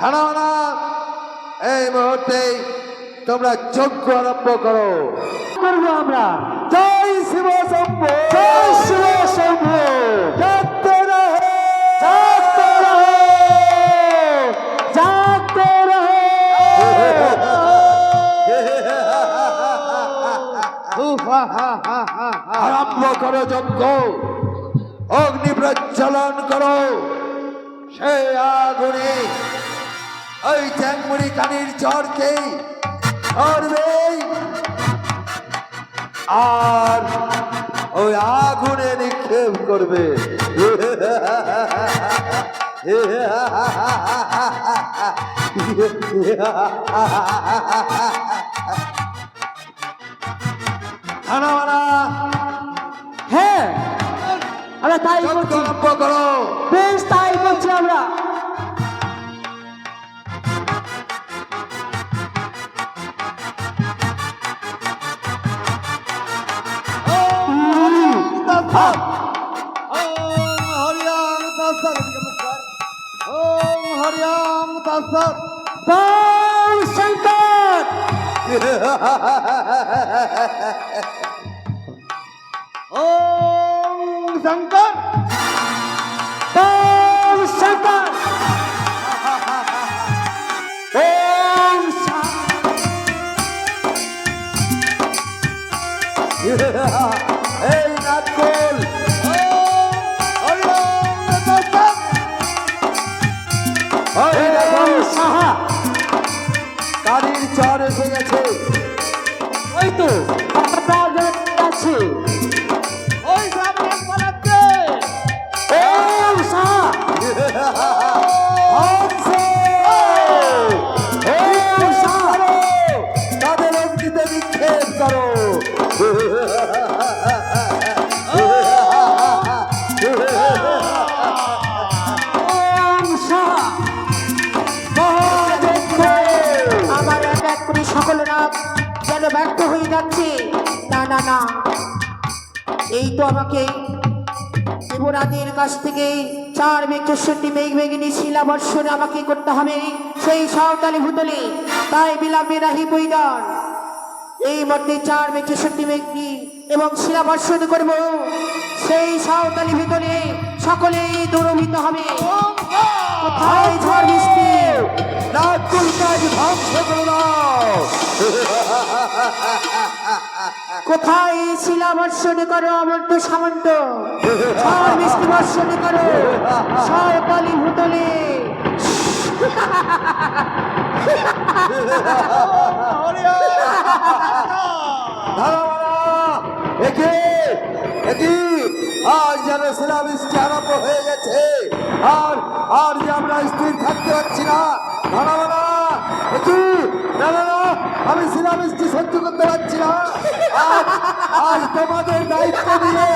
ধারণা এই মুহূর্তে তোমরা যজ্ঞ আরম্ভ করো। করব আমরা? জয় শিব শম্ভ। জয় শিব শম্ভ। জাগতে রহে। জাগতে রহো। জাগতে রহো। আরম্ভ করো যজ্ঞ। অগ্নি প্রজ্বলন করো। সেই আগুনে ওই চ্যাংমুড়ি কানির চরকে ধরবে আর ওই আগুনে নিক্ষেপ করবে। হ্যাঁ আমরা তাই করছি। বেশ তাই করছি আমরা। বল শঙ্কর শঙ্কর বল শঙ্কর ওম শা- এই কারির চর এসে গেছে ওই তো। যাচ্ছে। না না না। এই তো আমাকে দেবরাজের কাছ থেকে চার মেঘ চৌষট্টি মেঘ মেঘিনী শিলাবর্ষণে আমাকে করতে হবে। সেই সাঁওতালি ভূতলে তাই বিলম্বে রাহি বৈদান। এই মধ্যে চার মেঘ চৌষট্টি মেঘনি এবং শিলাবর্ষণ করব। সেই সাঁওতালি ভিতরে সকলেই দৌড়মিত হবে। কোথায় ঝড় বৃষ্টি? কাজ ধ্বংস করে দাও কোথায় শিলা বর্ষণ করো অমন্ত সামন্ত? বর্ষণ করো সাঁওতালি ভূতলে। একি আজ যেন আরম্ভ হয়ে গেছে। আর আর যে আমরা স্থির থাকতে পারছি না। না না আমি শিলাবৃষ্টি সহ্য করতে পারছি না। আজ তোমাদের দায়িত্ব দিয়ে